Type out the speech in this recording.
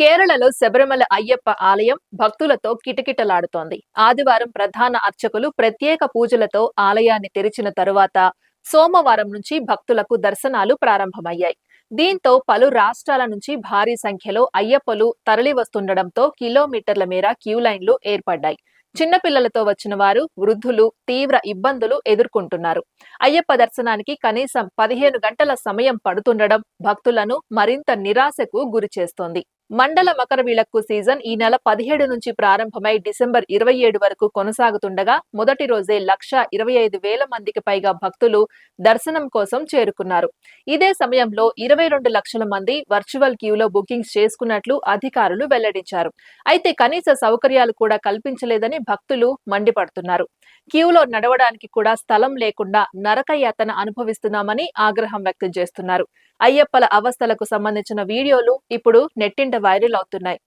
కేరళలో శబరిమల అయ్యప్ప ఆలయం భక్తులతో కిటకిటలాడుతోంది. ఆదివారం ప్రధాన అర్చకులు ప్రత్యేక పూజలతో ఆలయాన్ని తెరిచిన తరువాత సోమవారం నుంచి భక్తులకు దర్శనాలు ప్రారంభమయ్యాయి. దీంతో పలు రాష్ట్రాల నుంచి భారీ సంఖ్యలో అయ్యప్పలు తరలివస్తుండటంతో కిలోమీటర్ల మేర క్యూ లైన్లు ఏర్పడ్డాయి చిన్నపిల్లలతో వచ్చిన వారు వృద్ధులు తీవ్ర ఇబ్బందులు ఎదుర్కొంటున్నారు. అయ్యప్ప దర్శనానికి కనీసం పదిహేను గంటల సమయం పడుతుండడం భక్తులను మరింత నిరాశకు గురి చేస్తోంది మండల మకర విలక్కు సీజన్ ఈ నెల పదిహేడు నుంచి ప్రారంభమై డిసెంబర్ ఇరవై ఏడు వరకు కొనసాగుతుండగా మొదటి రోజే లక్ష ఇరవై ఐదు వేల మందికి పైగా భక్తులు దర్శనం కోసం చేరుకున్నారు. ఇదే సమయంలో ఇరవై రెండు లక్షల మంది వర్చువల్ క్యూలో బుకింగ్స్ చేసుకున్నట్లు అధికారులు వెల్లడించారు. అయితే కనీస సౌకర్యాలు కూడా కల్పించలేదని భక్తులు మండిపడుతున్నారు. క్యూలో నడవడానికి కూడా స్థలం లేకుండా నరకయాతన అనుభవిస్తున్నామని ఆగ్రహం వ్యక్తం చేస్తున్నారు. అయ్యప్పల అవస్థలకు సంబంధించిన వీడియోలు ఇప్పుడు నెట్టింట వైరల్ అవుతున్నాయి.